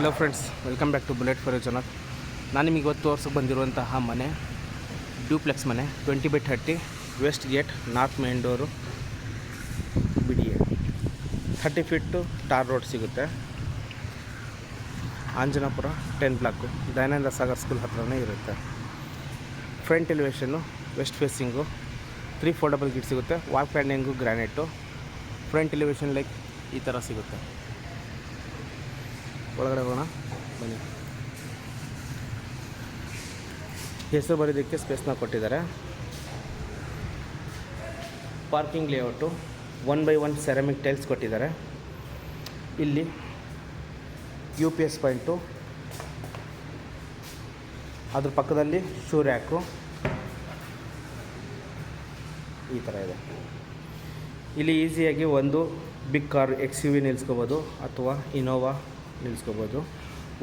Hello friends welcome back to bullet for Janak ನಾನು ನಿಮಗೆ ಇವತ್ತು ತೋರ್ಸಕ್ಕೆ ಬಂದಿರುವಂತಹ ಮನೆ ಡ್ಯೂಪ್ಲೆಕ್ಸ್ ಮನೆ twenty by thirty west gate north main door A. Thirty feet tar road ಸಿಗುತ್ತೆ. Anjanapura ten block Dayananda Sagar school ಹತ್ರನೇ ಇರುತ್ತೆ. Front ಎಲಿವೇಷನ್ನು west facing three foldable gate ಸಿಗುತ್ತೆ. Wall cladding granite front elevation like ಈ ಥರ ಸಿಗುತ್ತೆ. ಒಳಗಡೆ ಹೋಗೋಣ. ಬನ್ನಿ. ಹೆಸರು ಬರೋದಕ್ಕೆ ಸ್ಪೇಸ್ನ ಕೊಟ್ಟಿದ್ದಾರೆ. Parking layout one by one ceramic tiles ಕೊಟ್ಟಿದ್ದಾರೆ. ಇಲ್ಲಿ ಯು ಪಿ ಎಸ್ ಪಾಯಿಂಟು ಅದ್ರ ಪಕ್ಕದಲ್ಲಿ ಶೂ ರ್ಯಾಕು ಈ ಥರ ಇದೆ. ಇಲ್ಲಿ ಈಸಿಯಾಗಿ ಒಂದು big car X U V ನಿಲ್ಸ್ಕೋಬೋದು, ಅಥವಾ ಇನೋವಾ ನಿಲ್ಸ್ಕೋಬೋದು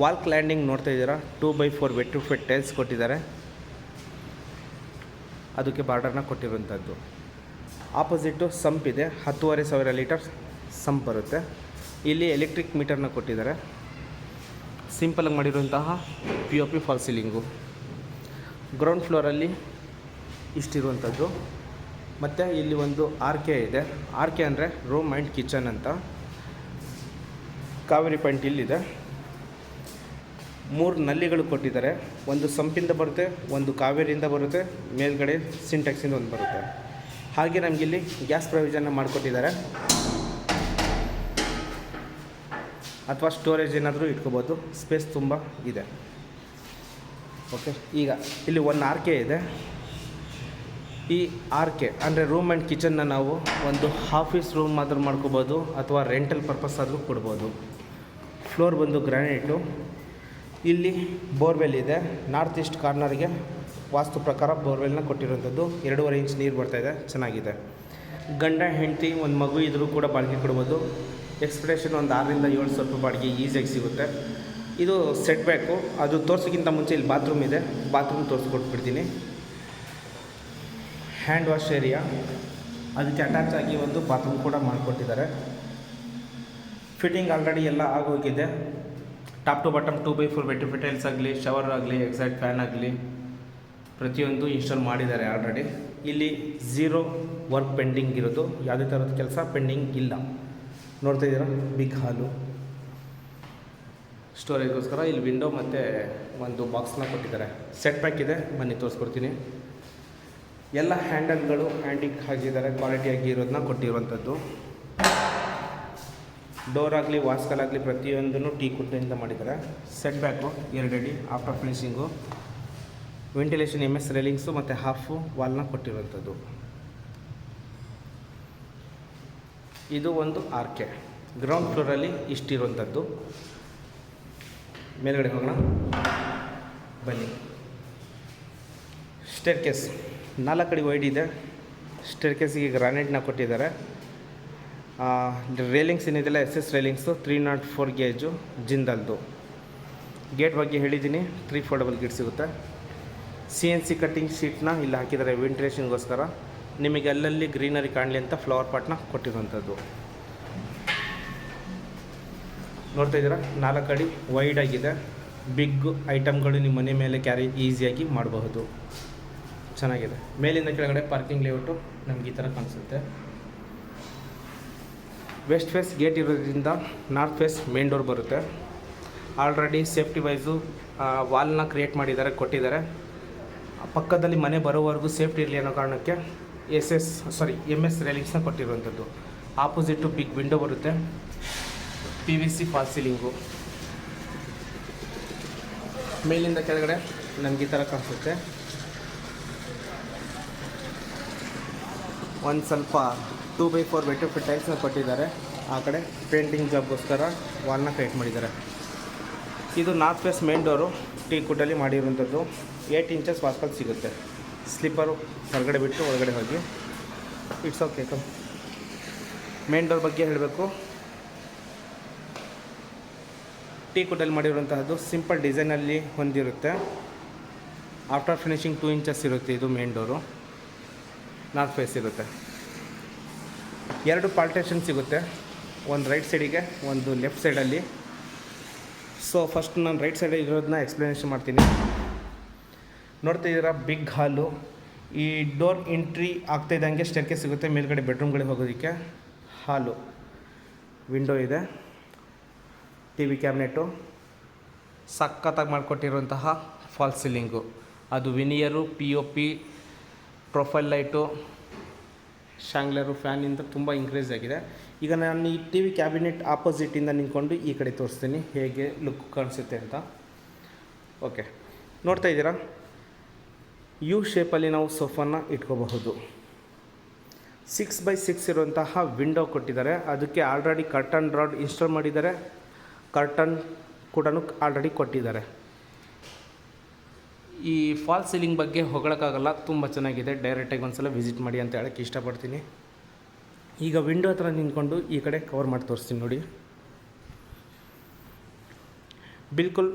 ವಾಲ್ ಕ್ಲ್ಯಾಂಡಿಂಗ್ ನೋಡ್ತಾ ಇದ್ದೀರಾ? Two by four vitrified tiles ಕೊಟ್ಟಿದ್ದಾರೆ. ಅದಕ್ಕೆ ಬಾರ್ಡರ್ನ ಕೊಟ್ಟಿರುವಂಥದ್ದು ಆಪೋಸಿಟ್ಟು ಸಂಪ್ ಇದೆ. ಹತ್ತುವರೆ ಸಾವಿರ ಲೀಟರ್ ಸಂಪ್ ಬರುತ್ತೆ. ಇಲ್ಲಿ ಎಲೆಕ್ಟ್ರಿಕ್ ಮೀಟರ್ನ ಕೊಟ್ಟಿದ್ದಾರೆ. ಸಿಂಪಲಾಗಿ ಮಾಡಿರುವಂತಹ P O P false ceiling ground ಫ್ಲೋರಲ್ಲಿ ಇಷ್ಟಿರುವಂಥದ್ದು ಮತ್ತು ಇಲ್ಲಿ ಒಂದು ಆರ್ ಕೆ ಇದೆ. ಆರ್ ಕೆ ಅಂದರೆ ರೂಮ್ ಆ್ಯಂಡ್ ಕಿಚನ್ ಅಂತ. ಕಾವೇರಿ ಪಾಯಿಂಟ್ ಇಲ್ಲಿದೆ. ಮೂರು ನಲ್ಲಿಗಳು ಕೊಟ್ಟಿದ್ದಾರೆ. ಒಂದು ಸಂಪಿಂದ ಬರುತ್ತೆ, ಒಂದು ಕಾವೇರಿಯಿಂದ ಬರುತ್ತೆ, ಮೇಲ್ಗಡೆ ಸಿಂಟ್ಯಾಕ್ಸಿಂದ ಒಂದು ಬರುತ್ತೆ. ಹಾಗೆ ನಮಗಿಲ್ಲಿ ಗ್ಯಾಸ್ ಪ್ರೊವಿಷನ್ನ ಮಾಡಿಕೊಟ್ಟಿದ್ದಾರೆ. ಅಥವಾ ಸ್ಟೋರೇಜ್ ಏನಾದರೂ ಇಟ್ಕೋಬೋದು. ಸ್ಪೇಸ್ ತುಂಬ ಇದೆ. ಓಕೆ ಈಗ, ಇಲ್ಲಿ ಒಂದು ಆರ್ ಕೆ ಇದೆ. ಈ ಆರ್ ಕೆ ಅಂದರೆ ರೂಮ್ ಆ್ಯಂಡ್ ಕಿಚನ್ನ ನಾವು ಒಂದು ಆಫೀಸ್ ರೂಮ್ ಆದರೂ ಮಾಡ್ಕೋಬೋದು, ಅಥವಾ ರೆಂಟಲ್ ಪರ್ಪಸ್ ಆದರೂ ಕೊಡ್ಬೋದು. ಫ್ಲೋರ್ ಬಂದು ಗ್ರಾನೈಟು ಇಲ್ಲಿ ಬೋರ್ವೆಲ್ ಇದೆ. ನಾರ್ತ್ ಈಸ್ಟ್ ಕಾರ್ನರ್ಗೆ ವಾಸ್ತು ಪ್ರಕಾರ ಬೋರ್ವೆಲ್ನ ಕೊಟ್ಟಿರುವಂಥದ್ದು. ಎರಡೂವರೆ ಇಂಚ್ ನೀರು ಬರ್ತಾಯಿದೆ ಚೆನ್ನಾಗಿದೆ. ಗಂಡ, ಹೆಂಡತಿ, ಒಂದು ಮಗು ಇದ್ರೂ ಕೂಡ ಬಾಡಿಗೆ ಕೊಡ್ಬೋದು. ಎಕ್ಸ್ಪ್ರೇಷನ್ ಒಂದು ಆರರಿಂದ ಏಳು ಸಾವಿರ ಬಾಡಿಗೆ ಈಸಿಯಾಗಿ ಸಿಗುತ್ತೆ. ಇದು ಸೆಟ್ ಬ್ಯಾಕು ಅದು ತೋರ್ಸೋಕ್ಕಿಂತ ಮುಂಚೆ ಇಲ್ಲಿ ಬಾತ್ರೂಮ್ ಇದೆ. ಬಾತ್ರೂಮ್ ತೋರಿಸ್ಕೊಟ್ಬಿಡ್ತೀನಿ. ಹ್ಯಾಂಡ್ ವಾಶ್ ಏರಿಯಾ ಅದಕ್ಕೆ ಅಟ್ಯಾಚ್ ಆಗಿ ಒಂದು ಬಾತ್ರೂಮ್ ಕೂಡ ಮಾಡಿಕೊಟ್ಟಿದ್ದಾರೆ. ಫಿಟ್ಟಿಂಗ್ ಆಲ್ರೆಡಿ ಎಲ್ಲ ಆಗೋಗಿದೆ. Top to bottom two by four ಬೆಟ್ರಿ tiles ಆಗಲಿ ಶವರ್ ಆಗಲಿ ಎಕ್ಸೈಟ್ ಫ್ಯಾನ್ ಆಗಲಿ, ಪ್ರತಿಯೊಂದು ಇನ್ಸ್ಟಾಲ್ ಮಾಡಿದ್ದಾರೆ ಆಲ್ರೆಡಿ ಇಲ್ಲಿ ಝೀರೋ ವರ್ಕ್ ಪೆಂಡಿಂಗ್ ಇರೋದು. ಯಾವುದೇ ಥರದ ಕೆಲಸ ಪೆಂಡಿಂಗ್ ಇಲ್ಲ. ನೋಡ್ತಾ ಇದ್ದೀರಾ? ಬಿಗ್ ಹಾಲು ಸ್ಟೋರೇಜ್ಗೋಸ್ಕರ ಇಲ್ಲಿ ವಿಂಡೋ ಮತ್ತು ಒಂದು ಬಾಕ್ಸ್ನ ಕೊಟ್ಟಿದ್ದಾರೆ. ಸೆಟ್ ಪ್ಯಾಕ್ ಇದೆ. ಬನ್ನಿ ತೋರಿಸ್ಕೊಡ್ತೀನಿ. ಎಲ್ಲ ಹ್ಯಾಂಡಲ್ಗಳು ಹ್ಯಾಂಡಿಗೆ ಹಾಕಿದ್ದಾರೆ ಕ್ವಾಲಿಟಿಯಾಗಿ ಇರೋದನ್ನ ಕೊಟ್ಟಿರುವಂಥದ್ದು. ಡೋರ್ ಆಗಲಿ, ವಾಸ್ಕಲ್ ಆಗಲಿ ಪ್ರತಿಯೊಂದನ್ನು ಟೀ ಕುಟ್ಟಿನಿಂದ ಮಾಡಿದ್ದಾರೆ. Set back ಎರಡಡಿ after finishing ventilation M S railings ಮತ್ತು ಹಾಫು ವಾಲ್ನ ಕೊಟ್ಟಿರುವಂಥದ್ದು. ಇದು ಒಂದು ಆರ್ ಕೆ ಗ್ರೌಂಡ್ ಫ್ಲೋರಲ್ಲಿ ಇಷ್ಟಿರುವಂಥದ್ದು. ಮೇಲ್ಗಡೆ ಹೋಗೋಣ. ಬನ್ನಿ. ಸ್ಟೇರ್ ಕೇಸ್ ನಾಲ್ಕು ಅಡಿ ವೈಡ್ ಇದೆ. ಸ್ಟೇರ್ ಕೇಸಿಗೆ ಗ್ರಾನೈಟ್ನ ಕೊಟ್ಟಿದ್ದಾರೆ. ರೇಲಿಂಗ್ಸ್ ಏನಿದೆಯಲ್ಲ S S railings three not four gauge ಜಿಂದಲ್ದು. Gate ಬಗ್ಗೆ ಹೇಳಿದ್ದೀನಿ ತ್ರೀ ಫೋರ್ಡಬಲ್ ಗೇಟ್ ಸಿಗುತ್ತೆ. ಸಿ ಎನ್ ಸಿ ಕಟ್ಟಿಂಗ್ ಶೀಟ್ನ ಇಲ್ಲಿ ಹಾಕಿದ್ದಾರೆ ವೆಂಟಿಲೇಷನ್ಗೋಸ್ಕರ ನಿಮಗೆ ಅಲ್ಲಲ್ಲಿ ಗ್ರೀನರಿ ಕಾಣಲಿ ಅಂತ ಫ್ಲವರ್ ಪಾಟ್ನ ಕೊಟ್ಟಿರುವಂಥದ್ದು. ನೋಡ್ತಾ ಇದ್ದೀರಾ? ನಾಲ್ಕು ಅಡಿ ವೈಡ್ ಆಗಿದೆ. ಬಿಗ್ ಐಟಮ್ಗಳು ನಿಮ್ಮ ಮನೆ ಮೇಲೆ ಕ್ಯಾರಿ ಈಸಿಯಾಗಿ ಮಾಡಬಹುದು. ಚೆನ್ನಾಗಿದೆ. ಮೇಲಿಂದ ಕೆಳಗಡೆ ಪಾರ್ಕಿಂಗ್ ಲೇಔಟು ನಮ್ಗೆ ಈ ಥರ ಕಾಣಿಸುತ್ತೆ. ವೆಸ್ಟ್ ಫೇಸ್ ಗೇಟ್ ಇರೋದ್ರಿಂದ ನಾರ್ತ್ ಫೇಸ್ ಮೇನ್ ಡೋರ್ ಬರುತ್ತೆ. ಆಲ್ರೆಡಿ ಸೇಫ್ಟಿ ವೈಸು ವಾಲ್ನ ಕ್ರಿಯೇಟ್ ಮಾಡಿದ್ದಾರೆ, ಕೊಟ್ಟಿದ್ದಾರೆ. ಪಕ್ಕದಲ್ಲಿ ಮನೆ ಬರೋವರೆಗೂ ಸೇಫ್ಟಿ ಇರಲಿ ಅನ್ನೋ ಕಾರಣಕ್ಕೆ S S sorry M S ರೇಲಿಂಗ್ಸ್ನ ಕೊಟ್ಟಿರುವಂಥದ್ದು. ಆಪೋಸಿಟು ಬಿಗ್ ವಿಂಡೋ ಬರುತ್ತೆ. P V C false ceiling ಮೇಲಿಂದ ಕೆಳಗಡೆ ನಮ್ಗೆ ಈ ಥರ ಕಾಣಿಸುತ್ತೆ. ಒಂದು ಸ್ವಲ್ಪ ಟೂ ಬೈ ಫೋರ್ ಬೆಟ್ಟು ಟೈಲ್ಸ್ನ ಕೊಟ್ಟಿದ್ದಾರೆ. ಆ ಕಡೆ ಪೇಂಟಿಂಗ್ ಜಾಬ್ಗೋಸ್ಕರ ವಾಲ್ನ ಕ್ರಿಯೇಟ್ ಮಾಡಿದ್ದಾರೆ. ಇದು north west main door tea ಕೂಟಲ್ಲಿ ಮಾಡಿರುವಂಥದ್ದು. ಏಯ್ಟ್ ಇಂಚಸ್ ವಾಸ್ಕಲ್ ಸಿಗುತ್ತೆ. ಸ್ಲಿಪ್ಪರು ಹೊರಗಡೆ ಬಿಟ್ಟು ಒಳಗಡೆ ಹೋಗಿ. It's okay come main door ಬಗ್ಗೆ ಹೇಳಬೇಕು. ಟೀ ಕೂಟಲ್ಲಿ ಮಾಡಿರುವಂತಹದ್ದು ಸಿಂಪಲ್ ಡಿಸೈನಲ್ಲಿ ಹೊಂದಿರುತ್ತೆ. ಆಫ್ಟರ್ ಫಿನಿಶಿಂಗ್ ಟೂ ಇಂಚಸ್ ಇರುತ್ತೆ ಇದು ಮೇನ್ ಡೋರು ನಾರ್ತ್ ಫೇಸ್ ಇರುತ್ತೆ. ಎರಡು ಪಾಲ್ಟೇಷನ್ ಸಿಗುತ್ತೆ. ಒಂದು ರೈಟ್ ಸೈಡಿಗೆ ಒಂದು ಲೆಫ್ಟ್ ಸೈಡಲ್ಲಿ ಸೊ ಫಸ್ಟ್ ನಾನು ರೈಟ್ ಸೈಡ್ ಇರೋದನ್ನ ಎಕ್ಸ್ಪ್ಲನೇಷನ್ ಮಾಡ್ತೀನಿ. ನೋಡ್ತಾ ಇದ್ದೀರಾ ಬಿಗ್ ಹಾಲು ಈ ಡೋರ್ ಎಂಟ್ರಿ ಆಗ್ತಾ ಇದ್ದಂಗೆ ಸ್ಟೆರ್ಕೆ ಸಿಗುತ್ತೆ, ಮೇಲ್ಗಡೆ ಬೆಡ್ರೂಮ್ಗಳಿಗೆ ಹೋಗೋದಕ್ಕೆ. ಹಾಲು ವಿಂಡೋ ಇದೆ. ಟಿ ವಿ ಕ್ಯಾಬಿನೆಟು ಸಖತ್ತಾಗಿ ಮಾಡಿಕೊಟ್ಟಿರುವಂತಹ ಫಾಲ್ಸ್ ಸೀಲಿಂಗು ಅದು veneer P O P profile light chandelier ಫ್ಯಾನಿಂದ ತುಂಬ ಇನ್ಕ್ರೀಸ್ ಆಗಿದೆ. ಈಗ ನಾನು ಈ ಟಿ ವಿ ಕ್ಯಾಬಿನೆಟ್ ಆಪೋಸಿಟಿಂದ ನಿಂತ್ಕೊಂಡು ಈ ಕಡೆ ತೋರಿಸ್ತೀನಿ, ಹೇಗೆ ಲುಕ್ ಕಾಣಿಸುತ್ತೆ ಅಂತ. ಓಕೆ ನೋಡ್ತಾ ಇದ್ದೀರಾ? ಯು ಶೇಪಲ್ಲಿ ನಾವು ಸೋಫಾನ ಇಟ್ಕೋಬಹುದು. ಸಿಕ್ಸ್ ಬೈ ಸಿಕ್ಸ್ ಇರುವಂತಹ ವಿಂಡೋ ಕೊಟ್ಟಿದ್ದಾರೆ. ಅದಕ್ಕೆ ಆಲ್ರೆಡಿ ಕರ್ಟನ್ ರಾಡ್ ಇನ್ಸ್ಟಾಲ್ ಮಾಡಿದ್ದಾರೆ. ಕರ್ಟನ್ ಕೂಡ ಆಲ್ರೆಡಿ ಕೊಟ್ಟಿದ್ದಾರೆ. ಈ ಫಾಲ್ ಸೀಲಿಂಗ್ ಬಗ್ಗೆ ಹೊಗಳಕ್ಕಾಗಲ್ಲ, ತುಂಬ ಚೆನ್ನಾಗಿದೆ. ಡೈರೆಕ್ಟಾಗಿ ಒಂದ್ಸಲ ವಿಸಿಟ್ ಮಾಡಿ ಅಂತ ಹೇಳಕ್ಕೆ ಇಷ್ಟಪಡ್ತೀನಿ. ಈಗ ವಿಂಡೋ ಹತ್ರ ನಿಂತ್ಕೊಂಡು ಈ ಕಡೆ ಕವರ್ ಮಾಡಿ ತೋರಿಸ್ತೀನಿ ನೋಡಿ. ಬಿಲ್ಕುಲ್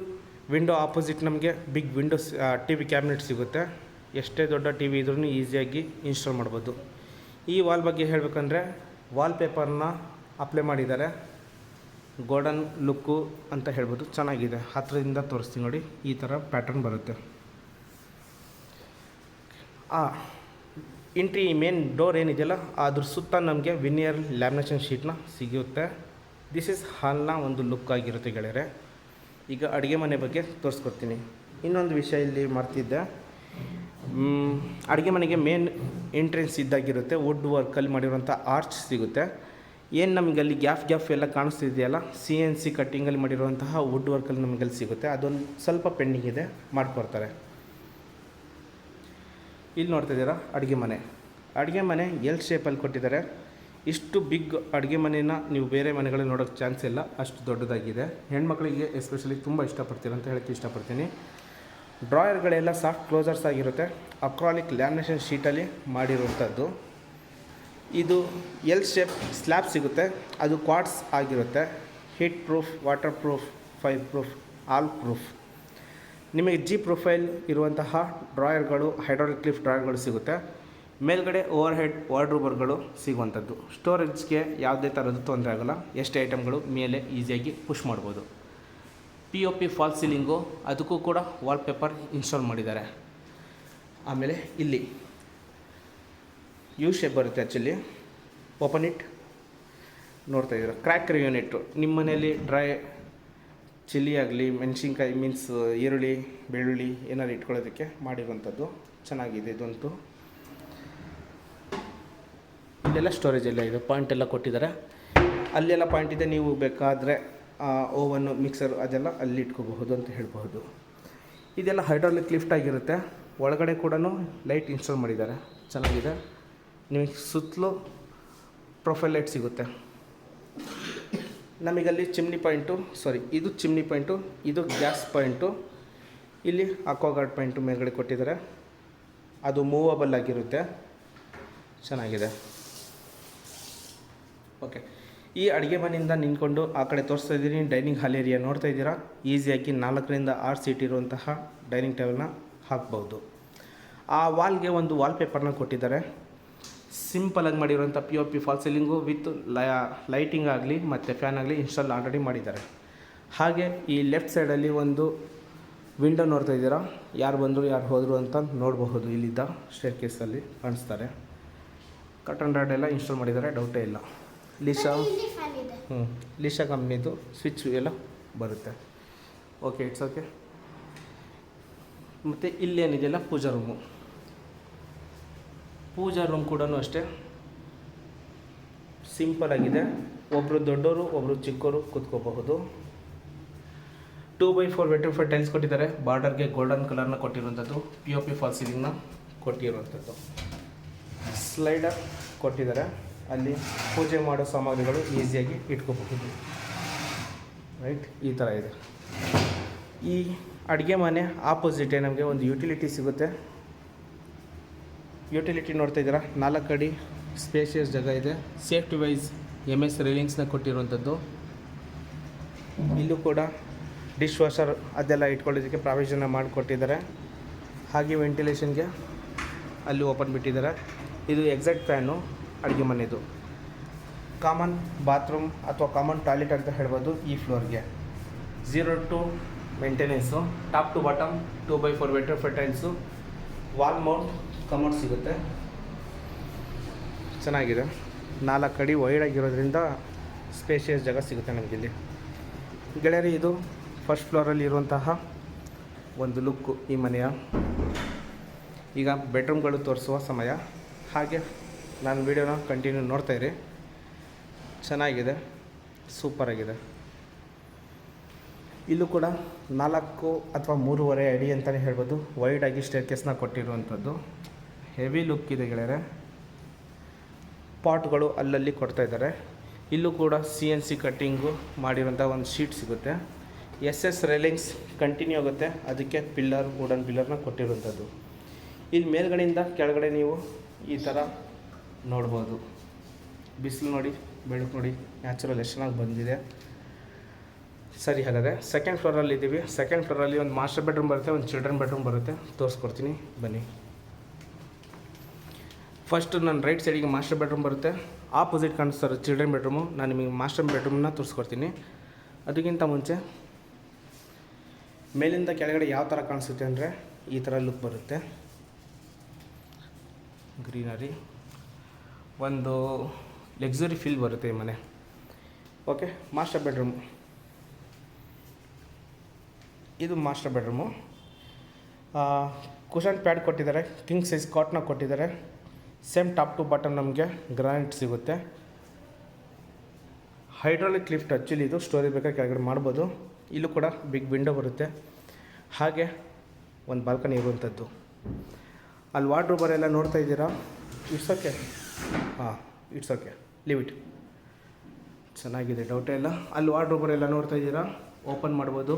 ವಿಂಡೋ ಆಪೋಸಿಟ್ ನಮಗೆ big windows T V cabinet ಸಿಗುತ್ತೆ. ಎಷ್ಟೇ ದೊಡ್ಡ ಟಿ ವಿ ಇದ್ರೂ ಈಸಿಯಾಗಿ ಇನ್ಸ್ಟಾಲ್ ಮಾಡ್ಬೋದು. ಈ ವಾಲ್ ಬಗ್ಗೆ ಹೇಳಬೇಕಂದ್ರೆ ವಾಲ್ಪೇಪರ್ನ ಅಪ್ಲೈ ಮಾಡಿದ್ದಾರೆ. ಗೋಲ್ಡನ್ ಲುಕ್ಕು ಅಂತ ಹೇಳ್ಬೋದು. ಚೆನ್ನಾಗಿದೆ. ಹತ್ತಿರದಿಂದ ತೋರಿಸ್ತೀನಿ ನೋಡಿ. ಈ ಥರ ಪ್ಯಾಟರ್ನ್ ಬರುತ್ತೆ. ಆ ಎಂಟ್ರಿ ಮೇನ್ ಡೋರ್ ಏನಿದೆಯಲ್ಲ, ಅದ್ರ ಸುತ್ತ ನಮಗೆ ವಿನಿಯರ್ ಲ್ಯಾಮಿನೇಷನ್ ಶೀಟ್ನ ಸಿಗುತ್ತೆ. ದಿಸ್ ಇಸ್ ಹಾಲ್ನ ಒಂದು ಲುಕ್ ಆಗಿರುತ್ತೆ ಗೆಳೆಯರೆ. ಈಗ ಅಡುಗೆ ಮನೆ ಬಗ್ಗೆ ತೋರಿಸ್ಕೊಡ್ತೀನಿ. ಇನ್ನೊಂದು ವಿಷಯ ಇಲ್ಲಿ ಮರ್ತಿದ್ದೆ. ಅಡುಗೆ ಮನೆಗೆ ಮೇನ್ ಎಂಟ್ರೆನ್ಸ್ ಇದ್ದಾಗಿರುತ್ತೆ. ವುಡ್ ವರ್ಕಲ್ಲಿ ಮಾಡಿರುವಂಥ ಆರ್ಚ್ ಸಿಗುತ್ತೆ. ಏನು ನಮಗೆ ಅಲ್ಲಿ ಗ್ಯಾಪ್ ಗ್ಯಾಪ್ ಎಲ್ಲ ಕಾಣಿಸ್ತಿದೆಯಲ್ಲ ಸಿ ಎನ್ ಸಿ ಕಟ್ಟಿಂಗಲ್ಲಿ ಮಾಡಿರುವಂತಹ ವುಡ್ ವರ್ಕಲ್ಲಿ ನಮಗಲ್ಲಿ ಸಿಗುತ್ತೆ. ಅದೊಂದು ಸ್ವಲ್ಪ ಪೆಂಡಿಂಗ್ ಇದೆ, ಮಾಡಿಕೊಡ್ತಾರೆ. ಇಲ್ಲಿ ನೋಡ್ತಾ ಇದ್ದೀರಾ? ಅಡುಗೆ ಮನೆ. ಅಡುಗೆ ಮನೆ ಎಲ್ ಶೇಪಲ್ಲಿ ಕೊಟ್ಟಿದ್ದಾರೆ. ಇಷ್ಟು ಬಿಗ್ ಅಡುಗೆ ಮನೆನ ನೀವು ಬೇರೆ ಮನೆಗಳಲ್ಲಿ ನೋಡೋಕ್ಕೆ ಚಾನ್ಸ್ ಇಲ್ಲ. ಅಷ್ಟು ದೊಡ್ಡದಾಗಿದೆ. ಹೆಣ್ಮಕ್ಳಿಗೆ ಎಸ್ಪೆಷಲಿ ತುಂಬ ಇಷ್ಟಪಡ್ತೀರ ಅಂತ ಹೇಳಕ್ಕೆ ಇಷ್ಟಪಡ್ತೀನಿ. ಡ್ರಾಯರ್ಗಳೆಲ್ಲ ಸಾಫ್ಟ್ ಕ್ಲೋಸರ್ಸ್ ಆಗಿರುತ್ತೆ. ಅಕ್ರಾಲಿಕ್ ಲ್ಯಾಮಿನೇಷನ್ ಶೀಟಲ್ಲಿ ಮಾಡಿರುವಂಥದ್ದು. ಇದು ಎಲ್ ಶೇಪ್ ಸ್ಲ್ಯಾಬ್ ಸಿಗುತ್ತೆ. ಅದು ಕ್ವಾಟ್ಸ್ ಆಗಿರುತ್ತೆ. Heatproof waterproof fireproof all proof ನಿಮಗೆ ಜಿ ಪ್ರೊಫೈಲ್ ಇರುವಂತಹ ಡ್ರಾಯರ್ಗಳು ಹೈಡ್ರಾಲಿಕ್ ಲಿಫ್ಟ್ ಡ್ರಾಯರ್ಗಳು ಸಿಗುತ್ತೆ. ಮೇಲ್ಗಡೆ ಓವರ್ ಹೆಡ್ ವಾರ್ಡ್ರೂಬರ್ಗಳು ಸಿಗುವಂಥದ್ದು. ಸ್ಟೋರೇಜ್ಗೆ ಯಾವುದೇ ಥರದ್ದು ತೊಂದರೆ ಆಗೋಲ್ಲ. ಎಷ್ಟು ಐಟಮ್ಗಳು ಮೇಲೆ ಈಸಿಯಾಗಿ ಪುಷ್ ಮಾಡ್ಬೋದು. P O P false ceiling ಅದಕ್ಕೂ ಕೂಡ ವಾಲ್ಪೇಪರ್ ಇನ್ಸ್ಟಾಲ್ ಮಾಡಿದ್ದಾರೆ. ಆಮೇಲೆ ಇಲ್ಲಿ ಯು ಶೇಪ್ ಬರುತ್ತೆ ಆ್ಯಕ್ಚುಲಿ ಓಪನ್ ಇಟ್ ನೋಡ್ತಾ ಇದ್ದೀರಾ? ಕ್ರ್ಯಾಕರ್ ಯೂನಿಟ್ಟು ನಿಮ್ಮ ಮನೆಯಲ್ಲಿ ಡ್ರೈ ಚಿಲ್ಲಿ ಆಗಲಿ, ಮೆಣಸಿನ್ಕಾಯಿ ಮೀನ್ಸ್ ಈರುಳ್ಳಿ, ಬೆಳ್ಳುಳ್ಳಿ ಏನಾದ್ರು ಇಟ್ಕೊಳ್ಳೋದಕ್ಕೆ ಮಾಡಿರುವಂಥದ್ದು. ಚೆನ್ನಾಗಿದೆ ಇದಂತೂ. ಇಲ್ಲೆಲ್ಲ ಸ್ಟೋರೇಜ್ ಎಲ್ಲ ಇದೆ ಪಾಯಿಂಟ್ ಎಲ್ಲ ಕೊಟ್ಟಿದ್ದಾರೆ. ಅಲ್ಲೆಲ್ಲ ಪಾಯಿಂಟ್ ಇದೆ, ನೀವು ಬೇಕಾದರೆ ಓವನ್ನು ಮಿಕ್ಸರ್ ಅದೆಲ್ಲ ಅಲ್ಲಿ ಇಟ್ಕೋಬಹುದು ಅಂತ ಹೇಳಬಹುದು. ಇದೆಲ್ಲ ಹೈಡ್ರಾಲಿಕ್ ಲಿಫ್ಟ್ ಆಗಿರುತ್ತೆ. ಒಳಗಡೆ ಕೂಡ ಲೈಟ್ ಇನ್ಸ್ಟಾಲ್ ಮಾಡಿದ್ದಾರೆ. ಚೆನ್ನಾಗಿದೆ. ನಿಮಗೆ ಸುತ್ತಲೂ ಪ್ರೊಫೈಲ್ ಲೈಟ್ ಸಿಗುತ್ತೆ. ನಮಗಲ್ಲಿ ಚಿಮ್ನಿ ಪಾಯಿಂಟು ಸಾರಿ ಇದು ಚಿಮ್ನಿ ಪಾಯಿಂಟು, ಇದು ಗ್ಯಾಸ್ ಪಾಯಿಂಟು. ಇಲ್ಲಿ ಅಕ್ವಾಗಾರ್ಡ್ ಪಾಯಿಂಟು ಮೇಲ್ಗಡೆ ಕೊಟ್ಟಿದ್ದಾರೆ. ಅದು ಮೂವಬಲ್ ಆಗಿರುತ್ತೆ. ಚೆನ್ನಾಗಿದೆ. ಓಕೆ. ಈ ಅಡುಗೆ ಮನೆಯಿಂದ ನಿಂತ್ಕೊಂಡು ಆ ಕಡೆ ತೋರಿಸ್ತಾ ಇದ್ದೀನಿ. ಡೈನಿಂಗ್ ಹಾಲ್ ಏರಿಯಾ ನೋಡ್ತಾ ಇದ್ದೀರಾ? ಈಸಿಯಾಗಿ ನಾಲ್ಕರಿಂದ ಆರು ಸೀಟ್ ಇರುವಂತಹ ಡೈನಿಂಗ್ ಟೇಬಲ್ನ ಹಾಕ್ಬೋದು. ಆ ವಾಲ್ಗೆ ಒಂದು ವಾಲ್ಪೇಪರ್ನ ಕೊಟ್ಟಿದ್ದಾರೆ. ಸಿಂಪಲಾಗಿ ಮಾಡಿರುವಂಥ P O P false ceiling with lighting ಆಗಲಿ ಮತ್ತು ಫ್ಯಾನ್ ಆಗಲಿ ಇನ್ಸ್ಟಾಲ್ ಆಲ್ರೆಡಿ ಮಾಡಿದ್ದಾರೆ. ಹಾಗೆ ಈ ಲೆಫ್ಟ್ ಸೈಡಲ್ಲಿ ಒಂದು ವಿಂಡೋ ನೋಡ್ತಾ ಇದ್ದೀರಾ? ಯಾರು ಬಂದರು ಯಾರು ಹೋದರು ಅಂತ ನೋಡಬಹುದು. ಇಲ್ಲಿದ್ದ ಸ್ಟೇರ್ ಕೇಸಲ್ಲಿ ಕಾಣಿಸ್ತಾರೆ. ಕಟನ್ ರಾಡ್ ಎಲ್ಲ ಇನ್ಸ್ಟಾಲ್ ಮಾಡಿದ್ದಾರೆ ಡೌಟೇ ಇಲ್ಲ. ಲಿಶಾ ಹ್ಞೂ ಲಿಶಾ ಕಂಪ್ನಿದು ಸ್ವಿಚ್ ಎಲ್ಲ ಬರುತ್ತೆ. ಓಕೆ ಇಟ್ಸ್ ಓಕೆ ಮತ್ತು ಇಲ್ಲೇನಿದೆಯಲ್ಲ ಪೂಜಾ ರೂಮು ಪೂಜಾ ರೂಮ್ ಕೂಡ ಅಷ್ಟೇ. ಸಿಂಪಲ್ ಆಗಿದೆ. ಒಬ್ಬರು ದೊಡ್ಡವರು ಒಬ್ಬರು ಚಿಕ್ಕವರು ಕೂತ್ಕೋಬಹುದು. Two by four vitrified tiles ಕೊಟ್ಟಿದ್ದಾರೆ. ಬಾರ್ಡರ್ಗೆ ಗೋಲ್ಡನ್ ಕಲರ್ನ ಕೊಟ್ಟಿರುವಂಥದ್ದು. ಪಿ ಒ ಪಿ ಫಾಲ್ ಸೀಲಿಂಗ್ನ ಕೊಟ್ಟಿರುವಂಥದ್ದು. ಸ್ಲೈಡರ್ ಕೊಟ್ಟಿದ್ದಾರೆ. ಅಲ್ಲಿ ಪೂಜೆ ಮಾಡೋ ಸಾಮಗ್ರಿಗಳು ಈಸಿಯಾಗಿ ಇಟ್ಕೋಬಹುದು. ರೈಟ್ ಈ ಥರ ಇದೆ. ಈ ಅಡುಗೆ ಮನೆ ಆಪೋಸಿಟೇ ನಮಗೆ ಒಂದು ಯುಟಿಲಿಟಿ ಸಿಗುತ್ತೆ. ಯುಟಿಲಿಟಿ ನೋಡ್ತಾ ಇದ್ದೀರಾ? ನಾಲ್ಕು ಅಡಿ ಸ್ಪೇಷಿಯಸ್ ಜಾಗ ಇದೆ. ಸೇಫ್ಟಿ ವೈಸ್ ಎಂ ಎಸ್ ರೇಲಿಂಗ್ಸ್ನ ಕೊಟ್ಟಿರುವಂಥದ್ದು. ಇಲ್ಲೂ ಕೂಡ ಡಿಶ್ ವಾಷರ್ ಅದೆಲ್ಲ ಇಟ್ಕೊಳ್ಳೋದಕ್ಕೆ ಪ್ರಾವಿಷನ್ನ ಮಾಡಿಕೊಟ್ಟಿದ್ದಾರೆ. ಹಾಗೆ ವೆಂಟಿಲೇಷನ್ಗೆ ಅಲ್ಲಿ ಓಪನ್ ಬಿಟ್ಟಿದ್ದಾರೆ. ಇದು ಎಕ್ಸಾಕ್ಟ್ ಫ್ಯಾನು ಅಡುಗೆ ಮನೆಯದು ಕಾಮನ್ ಬಾತ್ರೂಮ್ ಅಥವಾ ಕಾಮನ್ ಟಾಯ್ಲೆಟ್ ಅಂತ ಹೇಳ್ಬೋದು ಈ ಫ್ಲೋರ್ಗೆ zero to maintenance top to bottom two by four vitrified tiles wall mount commode ಸಿಗುತ್ತೆ. ಚೆನ್ನಾಗಿದೆ. ನಾಲ್ಕು ಅಡಿ ವೈಡ್ ಆಗಿರೋದ್ರಿಂದ ಸ್ಪೇಷಿಯಸ್ ಜಾಗ ಸಿಗುತ್ತೆ ನಮಗಿಲ್ಲಿ ಗೆಳೆಯರಿ, ಇದು ಫಸ್ಟ್ ಫ್ಲೋರಲ್ಲಿ ಇರುವಂತಹ ಒಂದು ಲುಕ್ಕು ಈ ಮನೆಯ. ಈಗ ಬೆಡ್ರೂಮ್ಗಳು ತೋರಿಸುವ ಸಮಯ. ಹಾಗೆ ನಾನು ವೀಡಿಯೋನ ಕಂಟಿನ್ಯೂ ನೋಡ್ತಾ ಇರಿ. ಚೆನ್ನಾಗಿದೆ. ಸೂಪರಾಗಿದೆ ಇಲ್ಲೂ ಕೂಡ ನಾಲ್ಕು ಅಥವಾ ಮೂರುವರೆ ಅಡಿ ಅಂತಲೇ ಹೇಳ್ಬೋದು. ವೈಡಾಗಿ ಸ್ಟೇರ್ಕೇಸ್ನ ಕೊಟ್ಟಿರುವಂಥದ್ದು. ಹೆವಿ ಲುಕ್ ಇದೆ ಗೆಳೆಯರೆ. ಪಾಟ್ಗಳು ಅಲ್ಲಲ್ಲಿ ಕೊಡ್ತಾ ಇದ್ದಾರೆ. ಇಲ್ಲೂ ಕೂಡ ಸಿ ಎನ್ ಸಿ ಕಟ್ಟಿಂಗು ಮಾಡಿರೋಂಥ ಒಂದು ಶೀಟ್ ಸಿಗುತ್ತೆ. ಎಸ್ ಎಸ್ ರೈಲಿಂಗ್ಸ್ ಕಂಟಿನ್ಯೂ ಆಗುತ್ತೆ. ಅದಕ್ಕೆ ಪಿಲ್ಲರ್ ವುಡನ್ ಪಿಲ್ಲರ್ನ ಕೊಟ್ಟಿರುವಂಥದ್ದು. ಇಲ್ಲಿ ಮೇಲ್ಗಡೆಯಿಂದ ಕೆಳಗಡೆ ನೀವು ಈ ಥರ ನೋಡ್ಬೋದು. ಬಿಸಿಲು ನೋಡಿ, ಬೆಳಕು ನೋಡಿ ನ್ಯಾಚುರಲ್ ಎಷ್ಟು ಚೆನ್ನಾಗಿ ಬಂದಿದೆ. ಸರಿ ಹಾಗಾದರೆ ಸೆಕೆಂಡ್ ಫ್ಲೋರಲ್ಲಿ ಇದ್ದೀವಿ ಸೆಕೆಂಡ್ ಫ್ಲೋರಲ್ಲಿ ಒಂದು ಮಾಸ್ಟರ್ ಬೆಡ್ರೂಮ್ ಬರುತ್ತೆ, ಒಂದು ಚಿಲ್ಡ್ರನ್ ಬೆಡ್ರೂಮ್ ಬರುತ್ತೆ. ತೋರಿಸ್ಕೊಡ್ತೀನಿ. ಬನ್ನಿ. ಫಸ್ಟ್ ನನ್ನ ರೈಟ್ ಸೈಡಿಗೆ ಮಾಸ್ಟರ್ ಬೆಡ್ರೂಮ್ ಬರುತ್ತೆ. ಆಪೋಸಿಟ್ ಕಾಣಿಸ್ತಾರೆ ಚಿಲ್ಡ್ರನ್ ಬೆಡ್ರೂಮು ನಾನು ನಿಮಗೆ ಮಾಸ್ಟರ್ ಬೆಡ್ರೂಮ್ನ ತೋರಿಸ್ಕೊಡ್ತೀನಿ. ಅದಕ್ಕಿಂತ ಮುಂಚೆ ಮೇಲಿಂದ ಕೆಳಗಡೆ ಯಾವ ಥರ ಕಾಣಿಸುತ್ತೆ ಅಂದರೆ ಈ ಥರ ಲುಕ್ ಬರುತ್ತೆ. ಗ್ರೀನರಿ ಒಂದು ಲಕ್ಸುರಿ ಫೀಲ್ ಬರುತ್ತೆ ಈ ಮನೆ. ಓಕೆ ಮಾಸ್ಟರ್ ಬೆಡ್ರೂಮ್ ಇದು ಮಾಸ್ಟರ್ ಬೆಡ್ರೂಮು ಕುಷನ್ ಪ್ಯಾಡ್ ಕೊಟ್ಟಿದ್ದಾರೆ ಕಿಂಗ್ ಸೈಜ್ ಕಾಟ್ನ ಕೊಟ್ಟಿದ್ದಾರೆ. ಸೇಮ್ ಟಾಪ್ ಟು ಬಾಟಮ್ ನಮಗೆ ಗ್ರಾನೈಟ್ ಸಿಗುತ್ತೆ. ಹೈಡ್ರಾಲಿಕ್ ಲಿಫ್ಟ್ ಆ್ಯಕ್ಚುಲಿ ಇದು ಸ್ಟೋರಿ ಬೇಕಾದ್ರೆ ಕೆಳಗಡೆ ಮಾಡ್ಬೋದು. ಇಲ್ಲೂ ಕೂಡ ಬಿಗ್ ವಿಂಡೋ ಬರುತ್ತೆ. ಹಾಗೆ ಒಂದು ಬಾಲ್ಕನಿ ಇರುವಂಥದ್ದು ಅಲ್ಲಿ ಎಲ್ಲ ನೋಡ್ತಾ ಇದ್ದೀರಾ? ಇಟ್ಸ್ ಓಕೆ ಹಾಂ ಇಟ್ಸ್ ಓಕೆ ಲಿವ್ ಇಟ್ ಚೆನ್ನಾಗಿದೆ ಡೌಟೇ ಇಲ್ಲ. ಅಲ್ಲಿ ಎಲ್ಲ ನೋಡ್ತಾ ಇದ್ದೀರಾ? ಓಪನ್ ಮಾಡ್ಬೋದು.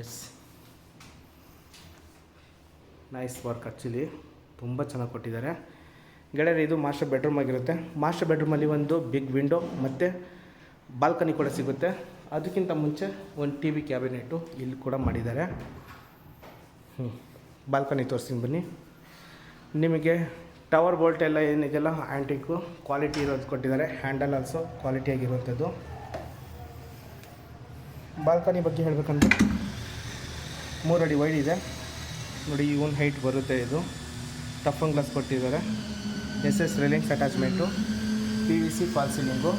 ಎಸ್ ನೈಸ್ ವರ್ಕ್ ಆ್ಯಕ್ಚುಲಿ ತುಂಬ ಚೆನ್ನಾಗಿ ಕೊಟ್ಟಿದ್ದಾರೆ. ಗೆಳೆಯರೆ, ಇದು ಮಾಸ್ಟರ್ ಬೆಡ್ರೂಮ್ ಆಗಿರುತ್ತೆ. ಮಾಸ್ಟರ್ ಬೆಡ್ರೂಮಲ್ಲಿ ಒಂದು ಬಿಗ್ ವಿಂಡೋ ಮತ್ತು ಬಾಲ್ಕನಿ ಕೂಡ ಸಿಗುತ್ತೆ. ಅದಕ್ಕಿಂತ ಮುಂಚೆ ಒಂದು ಟಿ ವಿ ಕ್ಯಾಬಿನೆಟು ಇಲ್ಲಿ ಕೂಡ ಮಾಡಿದ್ದಾರೆ. ಹ್ಞೂ ಬಾಲ್ಕನಿ ತೋರಿಸ್ತೀನಿ ಬನ್ನಿ. ನಿಮಗೆ ಟವರ್ ಬೋಲ್ಟ್ ಎಲ್ಲ ಏನಿದೆಯಲ್ಲ ಆ್ಯಂಟಿಕ್ಕು ಕ್ವಾಲಿಟಿ ಇರೋದು ಕೊಟ್ಟಿದ್ದಾರೆ. ಹ್ಯಾಂಡಲ್ ಆಲ್ಸೋ ಕ್ವಾಲಿಟಿಯಾಗಿರುವಂಥದ್ದು ಬಾಲ್ಕನಿ ಬಗ್ಗೆ ಹೇಳಬೇಕಂದ್ರೆ ಮೂರು ಅಡಿ ವೈಡ್ ಇದೆ. ನೋಡಿ ಒಂದು ಹೈಟ್ ಬರುತ್ತೆ ಇದು. ಟಫನ್ ಗ್ಲಾಸ್ ಕೊಟ್ಟಿದ್ದಾರೆ. S S railings attachment P V C false ceiling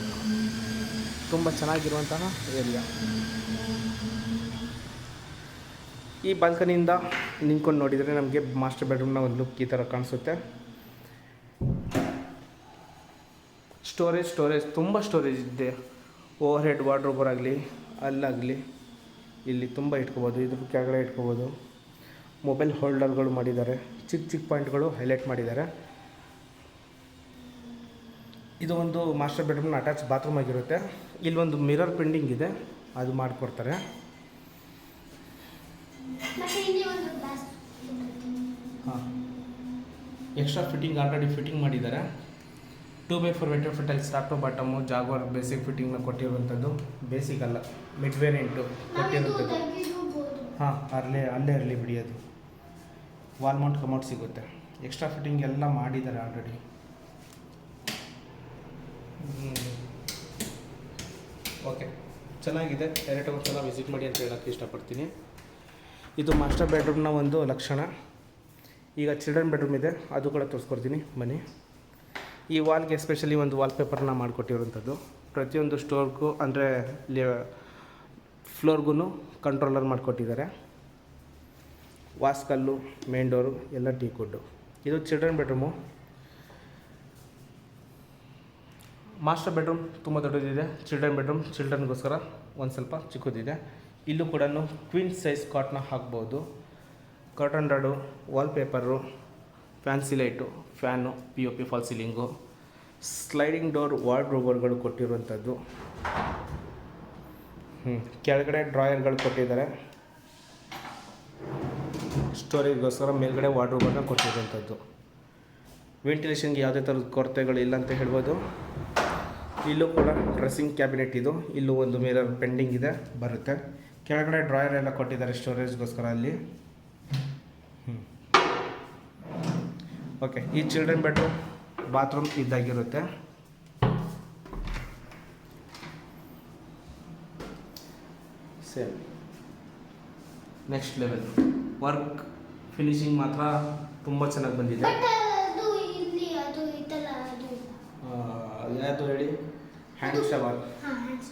ತುಂಬ ಚೆನ್ನಾಗಿರುವಂತಹ ಏರಿಯಾ ಈ ಬಾಲ್ಕನಿಯಿಂದ ನಿಂತ್ಕೊಂಡು ನೋಡಿದರೆ ನಮಗೆ ಮಾಸ್ಟರ್ ಬೆಡ್ರೂಮ್ನ ಒಂದು ಲುಕ್ ಈ ಥರ ಕಾಣಿಸುತ್ತೆ. ಸ್ಟೋರೇಜ್ ಸ್ಟೋರೇಜ್ ತುಂಬ ಸ್ಟೋರೇಜ್ ಇದೆ. ಓವರ್ ಹೆಡ್ ವಾರ್ಡ್ರೋಬರ್ ಆಗಲಿ ಅಲ್ಲಾಗಲಿ ಇಲ್ಲಿ ತುಂಬ ಇಟ್ಕೋಬೋದು. ಇದ್ರ ಕೆಳಗಡೆ ಇಟ್ಕೋಬೋದು. ಮೊಬೈಲ್ ಹೋಲ್ಡರ್ಗಳು ಮಾಡಿದ್ದಾರೆ. ಚಿಕ್ಕ ಚಿಕ್ಕ ಪಾಯಿಂಟ್ಗಳು ಹೈಲೈಟ್ ಮಾಡಿದ್ದಾರೆ. ಇದು ಒಂದು ಮಾಸ್ಟರ್ ಬೆಡ್ರೂಮ್ನ ಅಟ್ಯಾಚ್ ಬಾತ್ರೂಮ್ ಆಗಿರುತ್ತೆ. ಇಲ್ಲೊಂದು ಮಿರರ್ ಪೆಂಡಿಂಗ್ ಇದೆ. ಅದು ಮಾಡಿಕೊಡ್ತಾರೆ. ಇಲ್ಲಿ ಒಂದು ಹಾಂ. ಎಕ್ಸ್ಟ್ರಾ ಫಿಟ್ಟಿಂಗ್ ಆಲ್ರೆಡಿ ಫಿಟ್ಟಿಂಗ್ ಮಾಡಿದ್ದಾರೆ. Two by four vitrified tiles top to bottom Jaguar basic ಫಿಟ್ಟಿಂಗ್ನ ಕೊಟ್ಟಿರುವಂಥದ್ದು. ಬೇಸಿಕ್ ಅಲ್ಲ ಮಿಡ್ ವೇರಿಯಂಟು ಕೊಟ್ಟಿರುವಂತದ್ದು ಕೊಟ್ಟಿರುವಂಥದ್ದು. ಹಾಂ ಅಲ್ಲೇ ಅಲ್ಲೇ ಇರಲಿ ಬಿಡಿ ಅದು. ವಾಲ್ ಮೌಂಟ್ ಕಮೌಟ್ ಸಿಗುತ್ತೆ. ಎಕ್ಸ್ಟ್ರಾ ಫಿಟ್ಟಿಂಗ್ ಎಲ್ಲ ಮಾಡಿದ್ದಾರೆ ಆಲ್ರೆಡಿ ಓಕೆ ಚೆನ್ನಾಗಿದೆ. ಡೈರೆಕ್ಟ್ ಸಲ ವಿಸಿಟ್ ಮಾಡಿ ಅಂತ ಹೇಳೋಕ್ಕೆ ಇಷ್ಟಪಡ್ತೀನಿ. ಇದು ಮಾಸ್ಟರ್ ಬೆಡ್ರೂಮ್ನ ಒಂದು ಲಕ್ಷಣ. ಈಗ ಚಿಲ್ಡ್ರನ್ ಬೆಡ್ರೂಮ್ ಇದೆ. ಅದು ಕೂಡ ತೋರಿಸ್ಕೊಡ್ತೀನಿ. ಬನ್ನಿ. ಈ ವಾಲ್ಗೆ ಎಸ್ಪೆಷಲಿ ಒಂದು ವಾಲ್ಪೇಪರ್ನ ಮಾಡಿಕೊಟ್ಟಿರುವಂಥದ್ದು. ಪ್ರತಿಯೊಂದು ಸ್ಟೋರ್ಗೂ ಅಂದರೆ ಫ್ಲೋರ್ಗೂ ಕಂಟ್ರೋಲರ್ ಮಾಡಿಕೊಟ್ಟಿದ್ದಾರೆ. ವಾಸ್ಕಲ್ಲು ಮೇನ್ ಡೋರು, ಎಲ್ಲ ಟೀ ಕೊಡ್ಡು. ಇದು ಚಿಲ್ಡ್ರನ್ ಬೆಡ್ರೂಮು. ಮಾಸ್ಟರ್ ಬೆಡ್ರೂಮ್ ತುಂಬ ದೊಡ್ಡದಿದೆ. ಚಿಲ್ಡ್ರನ್ ಬೆಡ್ರೂಮ್, ಚಿಲ್ಡ್ರನ್ಗೋಸ್ಕರ ಒಂದು ಸ್ವಲ್ಪ ಚಿಕ್ಕದಿದೆ. ಇಲ್ಲೂ ಕೂಡ ಕ್ವೀನ್ ಸೈಜ್ ಕಾಟ್ನ ಹಾಕ್ಬೋದು. Curtain rod wallpaper, fancy light, fan P O P false ceiling, sliding door, ವಾರ್ಡ್ರೋಬರ್ಗಳು ಕೊಟ್ಟಿರುವಂಥದ್ದು. ಹ್ಞೂ ಕೆಳಗಡೆ ಡ್ರಾಯರ್ಗಳು ಕೊಟ್ಟಿದ್ದಾರೆ. ಸ್ಟೋರೇಜ್ಗೋಸ್ಕರ ಮೇಲ್ಗಡೆ ವಾರ್ಡ್ರೋಬನ್ನು ಕೊಟ್ಟಿರುವಂಥದ್ದು. ವೆಂಟಿಲೇಷನ್ಗೆ ಯಾವುದೇ ಥರದ ಕೊರತೆಗಳಿಲ್ಲ ಅಂತ ಹೇಳ್ಬೋದು. ಇಲ್ಲೂ ಕೂಡ ಡ್ರೆಸ್ಸಿಂಗ್ ಕ್ಯಾಬಿನೆಟ್ ಇದು. ಇಲ್ಲೂ ಒಂದು ಮಿರರ್ ಪೆಂಡಿಂಗ್ ಇದೆ, ಬರುತ್ತೆ. ಕೆಳಗಡೆ ಡ್ರಾಯರ್ ಎಲ್ಲ ಕೊಟ್ಟಿದ್ದಾರೆ ಸ್ಟೋರೇಜ್ಗೋಸ್ಕರ ಅಲ್ಲಿ. ಓಕೆ, ಈ children bedroom, bathroom ಇದ್ದಾಗಿರುತ್ತೆ. Same. Next level work finishing ಮಾತ್ರ ತುಂಬ ಚೆನ್ನಾಗಿ ಬಂದಿದೆ. ಬಟ್ ಅದು ಇಲ್ಲಿ ಅದು ಇದಲ್ಲ ಅದು ಇಲ್ಲ. ಯಾವುದು ಹೇಳಿ? ಹ್ಯಾಂಡ್ ಶವರ್ ಹಾಂ ಹ್ಯಾಂಡ್ಸ್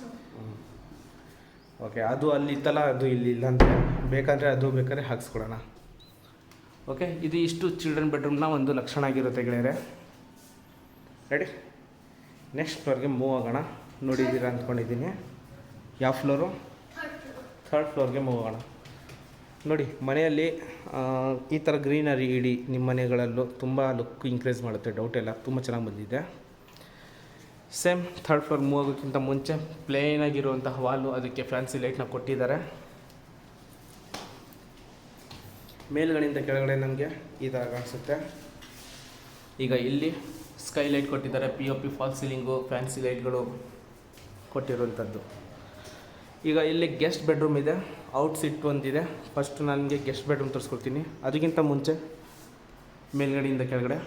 ಓಕೆ ಅದು ಅಲ್ಲಿ ಇತ್ತಲ್ಲ ಅದು ಇಲ್ಲಿ ಇಲ್ಲ ಅಂತ. ಬೇಕಾದರೆ ಅದು ಬೇಕಾದ್ರೆ ಹಾಕ್ಸ್ಕೊಡೋಣ. ಓಕೆ ಇದು ಇಷ್ಟು ಚಿಲ್ಡ್ರನ್ ಬೆಡ್ರೂಮ್ನ ಒಂದು ಲಕ್ಷಣ ಆಗಿರುತ್ತೆ ಗೆಳೆಯರೆ. ರೆಡಿ ನೆಕ್ಸ್ಟ್ ಫ್ಲೋರ್ಗೆ ಮೂವ್ ಆಗೋಣ. ನೋಡಿದ್ದೀರಾ ಅಂದ್ಕೊಂಡಿದ್ದೀನಿ. ಯಾವ ಫ್ಲೋರು ಥರ್ಡ್ ಫ್ಲೋರ್ ಥರ್ಡ್ ಫ್ಲೋರ್ಗೆ ಮೂವ್ ಆಗೋಣ. ನೋಡಿ, ಮನೆಯಲ್ಲಿ ಈ ಥರ ಗ್ರೀನರಿ ಇಡಿ ನಿಮ್ಮ ಮನೆಗಳಲ್ಲೂ ತುಂಬ ಲುಕ್ ಇನ್ಕ್ರೀಸ್ ಮಾಡುತ್ತೆ ಡೌಟ್ ಎಲ್ಲ ತುಂಬ ಚೆನ್ನಾಗಿ ಬಂದಿದೆ. ಸೇಮ್ ಥರ್ಡ್ ಫ್ಲೋರ್ ಮೂವ್ ಮುಂಚೆ ಪ್ಲೇನ್ ಆಗಿರುವಂತಹ ವಾಲು ಅದಕ್ಕೆ ಫ್ಯಾನ್ಸಿ ಲೈಟ್ನ ಕೊಟ್ಟಿದ್ದಾರೆ. ಮೇಲ್ಗಡೆಯಿಂದ ಕೆಳಗಡೆ ನಮಗೆ ಈ ಥರ ಕಾಣಿಸುತ್ತೆ. ಈಗ ಇಲ್ಲಿ ಸ್ಕೈ ಲೈಟ್ ಕೊಟ್ಟಿದ್ದಾರೆ P O P false ceiling fancy ಲೈಟ್ಗಳು ಕೊಟ್ಟಿರುವಂಥದ್ದು ಈಗ ಇಲ್ಲಿ ಗೆಸ್ಟ್ ಬೆಡ್ರೂಮ್ ಇದೆ. ಔಟ್ ಸಿಟ್ ಒಂದಿದೆ. ಫಸ್ಟ್ ನನಗೆ ಗೆಸ್ಟ್ ಬೆಡ್ರೂಮ್ ತರಿಸ್ಕೊಡ್ತೀನಿ. ಅದಕ್ಕಿಂತ ಮುಂಚೆ ಮೇಲ್ಗಡೆಯಿಂದ ಕೆಳಗಡೆ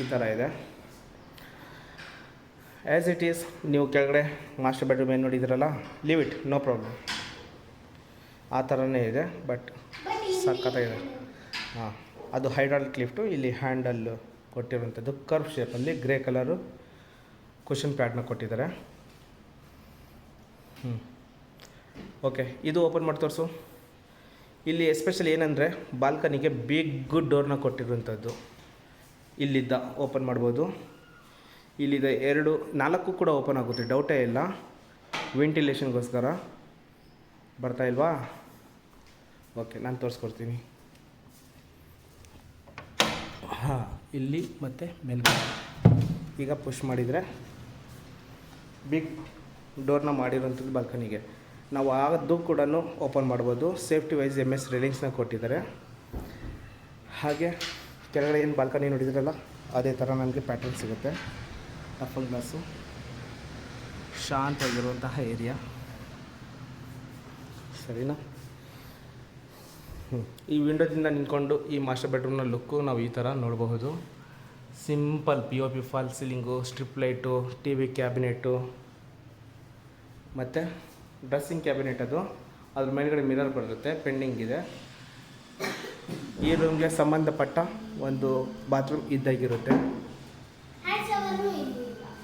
ಈ ಥರ ಇದೆ. ಆ್ಯಸ್ ಇಟ್ ಈಸ್ ನೀವು ಕೆಳಗಡೆ ಮಾಸ್ಟರ್ ಬೆಡ್ರೂಮ್ ಏನು ನೋಡಿದಿರಲ್ಲ ಲೀವ್ ಇಟ್ ನೋ ಪ್ರಾಬ್ಲಮ್ ಆ ಥರನೇ ಇದೆ ಬಟ್ ಸಖತ್ತಾಗಿದೆ. ಹಾಂ, ಅದು ಹೈಡ್ರಾಲಿಕ್ ಲಿಫ್ಟು ಇಲ್ಲಿ ಹ್ಯಾಂಡಲ್ ಕೊಟ್ಟಿರುವಂಥದ್ದು ಕರ್ವ್ ಶೇಪಲ್ಲಿ ಗ್ರೇ ಕಲರು ಕುಷನ್ ಪ್ಯಾಡ್ನ ಕೊಟ್ಟಿದ್ದಾರೆ. ಹ್ಞೂ ಓಕೆ ಇದು ಓಪನ್ ಮಾಡಿ ತೋರಿಸು. ಇಲ್ಲಿ ಎಸ್ಪೆಷಲಿ ಏನಂದರೆ ಬಾಲ್ಕನಿಗೆ ಬಿಗ್ ಡೋರ್ನ ಕೊಟ್ಟಿರುವಂಥದ್ದು ಇಲ್ಲಿದ್ದ ಓಪನ್ ಮಾಡ್ಬೋದು. ಇಲ್ಲಿದ್ದ ಎರಡು, ನಾಲ್ಕು ಕೂಡ ಓಪನ್ ಆಗುತ್ತೆ ಡೌಟೇ ಇಲ್ಲ. ವೆಂಟಿಲೇಷನ್ಗೋಸ್ಕರ ಬರ್ತಾ ಇಲ್ವಾ? ಓಕೆ ನಾನು ತೋರಿಸ್ಕೊಡ್ತೀನಿ. ಹಾಂ, ಇಲ್ಲಿ ಮತ್ತು ಮೇಲ್ಗಡೆ. ಈಗ ಪುಷ್ ಮಾಡಿದರೆ ಬಿಗ್ ಡೋರ್ನ ಮಾಡಿರೋಂಥದ್ದು ಬಾಲ್ಕನಿಗೆ ನಾವು ಅದು ಕೂಡ ಓಪನ್ ಮಾಡ್ಬೋದು. ಸೇಫ್ಟಿ ವೈಸ್ ಎಂ ಎಸ್ ರೇಲಿಂಗ್ಸ್ನ ಕೊಟ್ಟಿದ್ದಾರೆ. ಹಾಗೆ ಕೆಳಗಡೆ ಏನು ಬಾಲ್ಕನಿ ನೋಡಿದ್ರಲ್ಲ, ಅದೇ ಥರ ನಮಗೆ ಪ್ಯಾಟರ್ನ್ ಸಿಗುತ್ತೆ. ಟಫಲ್ ಗ್ಲಾಸು ಶಾಂತವಾಗಿರುವಂತಹ ಏರಿಯಾ ಸರಿನಾ? ಈ ವಿಂಡೋದಿಂದ ನಿಂತ್ಕೊಂಡು ಈ ಮಾಸ್ಟರ್ ಬೆಡ್ರೂಮ್ನ ಲುಕ್ಕು ನಾವು ಈ ಥರ ನೋಡಬಹುದು. Simple P O P fall ceiling strip light T V cabinet ಮತ್ತು ಡ್ರೆಸ್ಸಿಂಗ್ ಕ್ಯಾಬಿನೆಟ್ ಅದು. ಅದ್ರ ಮೇಲ್ಗಡೆ ಮಿರರ್ ಬರುತ್ತೆ ಪೆಂಡಿಂಗ್ ಇದೆ. ಈ ರೂಮ್ಗೆ ಸಂಬಂಧಪಟ್ಟ ಒಂದು ಬಾತ್ರೂಮ್ ಇದ್ದಾಗಿರುತ್ತೆ.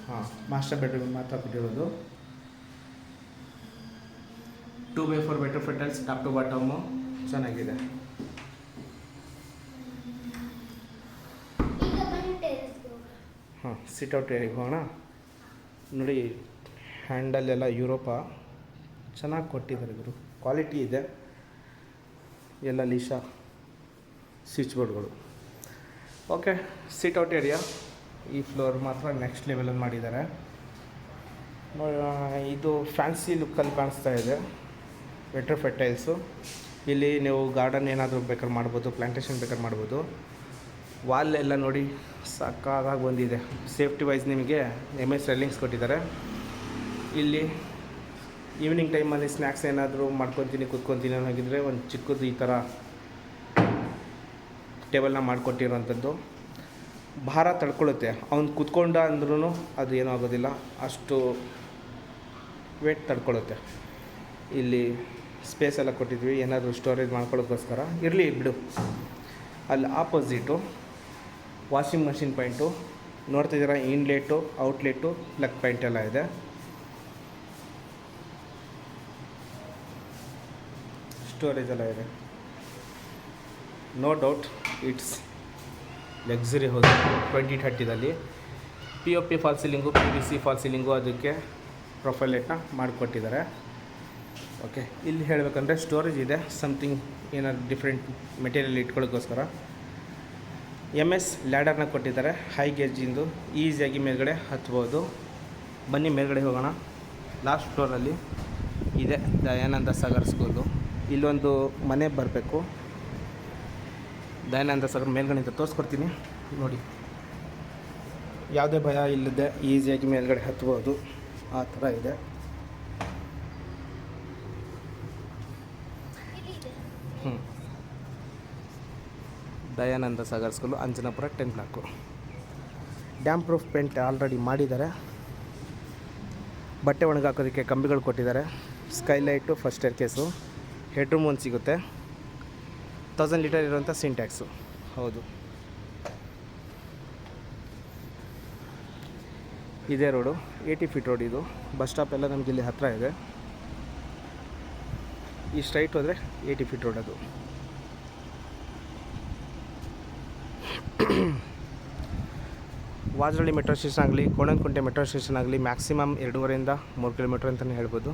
ಹಾಂ ಮಾಸ್ಟರ್ ಬೆಡ್ರೂಮ್ ಮಾತ್ರ ಬಿಟ್ಟಿರೋದು ಟೂ ಬೈ ಫೋರ್ ಬೆಟ್ರೂಮ್ ಫೆಟಲ್ಸ್ ಟಾಪ್ ಟು ಬಾಟಮು ಚೆನ್ನಾಗಿದೆ ಈಗ ಬನ್ನಿ ಟೆರೆಸ್ಗೆ ಹೋಗೋಣ ಹಾಂ ಸಿಟ್ಔಟ್ ಹೋಗೋಣ ನೋಡಿ ಹ್ಯಾಂಡಲ್ ಎಲ್ಲ ಯುರೋಪ ಚೆನ್ನಾಗಿ ಕೊಟ್ಟಿದ್ದಾರೆ ಗುರು. ಕ್ವಾಲಿಟಿ ಇದೆ. ಎಲ್ಲ ಲೀಶಾ ಸ್ವಿಚ್ ಬೋರ್ಡ್ಗಳು ಓಕೆ ಸಿಟ್ಔಟ್ ಏರಿಯಾ ಈ ಫ್ಲೋರ್ ಮಾತ್ರ ನೆಕ್ಸ್ಟ್ ಲೆವೆಲಲ್ಲಿ ಮಾಡಿದ್ದಾರೆ. ಇದು ಫ್ಯಾನ್ಸಿ ಲುಕ್ಕಲ್ಲಿ ಕಾಣಿಸ್ತಾ ಇದೆ. ವೆಟ್ರ್ ಫೆಟೈಲ್ಸು ಇಲ್ಲಿ ನೀವು ಗಾರ್ಡನ್ ಏನಾದರೂ ಬೇಕಾದ್ರೆ ಮಾಡ್ಬೋದು ಪ್ಲ್ಯಾಂಟೇಷನ್ ಬೇಕಾದ್ರೆ ಮಾಡ್ಬೋದು. ವಾಲ್ ಎಲ್ಲ ನೋಡಿ ಸಕ್ಕತ್ತಾಗಿ ಬಂದಿದೆ. ಸೇಫ್ಟಿ ವೈಸ್ ನಿಮಗೆ ಎಂ ಎಸ್ ರೆಲ್ಲಿಂಗ್ಸ್ ಕೊಟ್ಟಿದ್ದಾರೆ. ಇಲ್ಲಿ ಈವ್ನಿಂಗ್ ಟೈಮಲ್ಲಿ ಸ್ನ್ಯಾಕ್ಸ್ ಏನಾದರೂ ಮಾಡ್ಕೊತೀನಿ, ಕೂತ್ಕೊತೀನಿ ಅನ್ನೋಗಿದ್ರೆ ಒಂದು ಚಿಕ್ಕದು ಈ ಥರ ಟೇಬಲ್ನ ಮಾಡಿಕೊಟ್ಟಿರೋಂಥದ್ದು ಭಾರ ತಡ್ಕೊಳ್ಳುತ್ತೆ ಅವ್ನು ಕೂತ್ಕೊಂಡ ಅಂದ್ರೂ ಅದು ಏನೂ ಆಗೋದಿಲ್ಲ. ಅಷ್ಟು ವೇಟ್ ತಡ್ಕೊಳ್ಳುತ್ತೆ ಇಲ್ಲಿ ಸ್ಪೇಸ್ ಎಲ್ಲ ಕೊಟ್ಟಿದ್ವಿ. ಏನಾದರೂ ಸ್ಟೋರೇಜ್ ಮಾಡ್ಕೊಳ್ಳೋಕ್ಕೋಸ್ಕರ. ಇರಲಿ ಬಿಡು. ಅಲ್ಲಿ ಆಪೋಸಿಟು ವಾಷಿಂಗ್ ಮಷಿನ್ ಪಾಯಿಂಟು. ನೋಡ್ತಿದ್ದೀರಾ ಇನ್ಲೇಟು, ಔಟ್ಲೆಟು, ಪ್ಲಗ್ ಪಾಯಿಂಟ್ ಎಲ್ಲ ಇದೆ. ಸ್ಟೋರೇಜ್ ಎಲ್ಲ ಇದೆ. No doubt, it's luxury house twenty ಥರ್ಟಿದಲ್ಲಿ. P O P fall ceiling P V C fall ceiling ಅದಕ್ಕೆ ಪ್ರೊಫೈಲ್ ಲೈಟ್ನ ಮಾಡಿಕೊಟ್ಟಿದ್ದಾರೆ. ಓಕೆ ಇಲ್ಲಿ ಹೇಳಬೇಕಂದ್ರೆ ಸ್ಟೋರೇಜ್ ಇದೆ ಸಮಥಿಂಗ್ ಏನಾದ್ರು ಡಿಫ್ರೆಂಟ್ ಮೆಟೀರಿಯಲ್ ಇಟ್ಕೊಳ್ಳೋಕ್ಕೋಸ್ಕರ. ಎಂ ಎಸ್ ಲ್ಯಾಡರ್ನ ಕೊಟ್ಟಿದ್ದಾರೆ. ಹೈ ಗೇಜಿಂದು ಈಸಿಯಾಗಿ ಮೇಲ್ಗಡೆ ಹತ್ಬೋದು. ಬನ್ನಿ, ಮೇಲ್ಗಡೆ ಹೋಗೋಣ. ಲಾಸ್ಟ್ ಫ್ಲೋರಲ್ಲಿ ಇದೆ ದಯಾನಂದ ಸಾಗರ್ ಸ್ಕೂಲು. ಇಲ್ಲೊಂದು ಮನೆ ಬರಬೇಕು. ದಯಾನಂದ ಸಾಗರ್ ಮೇಲ್ಗಡೆಯಿಂದ ತೋರಿಸ್ಕೊಡ್ತೀನಿ. ನೋಡಿ. ಯಾವುದೇ ಭಯ ಇಲ್ಲದೆ ಈಸಿಯಾಗಿ ಮೇಲ್ಗಡೆ ಹತ್ಬೋದು. ಆ ಥರ ಇದೆ ಇಲ್ಲಿ ಇದೆ ಹ್ಞೂ Dayananda Sagar school, Anjanapura ten block damp proof paint already ಮಾಡಿದ್ದಾರೆ. ಬಟ್ಟೆ ಒಣಗಾಕೋದಕ್ಕೆ ಕಂಬಿಗಳು ಕೊಟ್ಟಿದ್ದಾರೆ. Skylight first air case headroom ಒಂದು ಸಿಗುತ್ತೆ. ತೌಸಂಡ್ ಲೀಟರ್ ಇರುವಂಥ ಸಿಂಟ್ಯಾಕ್ಸು ಹೌದು. ಇದೇ ರೋಡು ಏಯ್ಟಿ ಫೀಟ್ ರೋಡ್ ಇದು. ಬಸ್ ಸ್ಟಾಪ್ ಎಲ್ಲ ನಮಗೆ ಇಲ್ಲಿ ಹತ್ತಿರ ಇದೆ. ಈ ಸ್ಟ್ರೈಟ್ ಹೋದರೆ ಏಯ್ಟಿ ಫೀಟ್ ರೋಡ್ ಅದು. ವಾಜರಳ್ಳಿ ಮೆಟ್ರೋ ಸ್ಟೇಷನ್ ಆಗಲಿ, ಕೋಣನಕುಂಟೆ ಮೆಟ್ರೋ ಸ್ಟೇಷನ್ ಆಗಲಿ ಮ್ಯಾಕ್ಸಿಮಮ್ ಎರಡೂವರೆಯಿಂದ ಮೂರು ಕಿಲೋಮೀಟ್ರ್ ಅಂತಲೇ ಹೇಳ್ಬೋದು.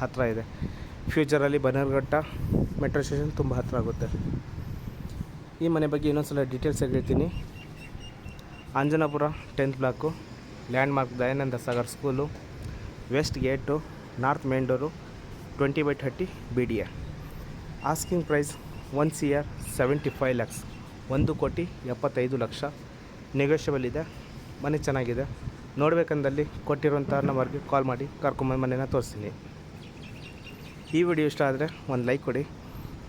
ಹತ್ತಿರ ಇದೆ. ಫ್ಯೂಚರಲ್ಲಿ ಬನ್ನರ್ಘಟ್ಟ ಮೆಟ್ರೋ ಸ್ಟೇಷನ್ ತುಂಬ ಹತ್ತಿರ ಆಗುತ್ತೆ. ಈ ಮನೆ ಬಗ್ಗೆ ಇನ್ನೊಂದ್ಸಲ ಡೀಟೇಲ್ಸಾಗಿ ಹೇಳ್ತೀನಿ. Anjanapura tenth block landmark Dayananda Sagar school west gate north main door twenty by thirty B D A asking price one C R seventy five lakhs ಒಂದು ಕೋಟಿ ಎಪ್ಪತ್ತೈದು ಲಕ್ಷ ನೆಗೋಷಿಯಬಲ್ ಇದೆ. ಮನೆ ಚೆನ್ನಾಗಿದೆ. ನೋಡಬೇಕಂದಲ್ಲಿ ಕೊಟ್ಟಿರುವಂಥ ನಂಬರ್ಗೆ ಕಾಲ್ ಮಾಡಿ ಕರ್ಕೊಂಬಂದು ಮನೆನ ತೋರಿಸ್ತೀನಿ. ಈ ವಿಡಿಯೋ ಇಷ್ಟ ಆದರೆ ಒಂದು ಲೈಕ್ ಕೊಡಿ.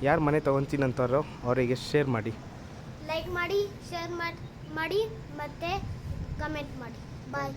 ಯಾರು ಮನೆ ತೊಗೊತೀನಿ ಅಂತಾರೋ ಅವರಿಗೆ ಶೇರ್ ಮಾಡಿ. ಲೈಕ್ ಮಾಡಿ ಶೇರ್ ಮಾಡಿ ಮಾಡಿ ಮತ್ತೆ ಕಮೆಂಟ್ ಮಾಡಿ. ಬಾಯ್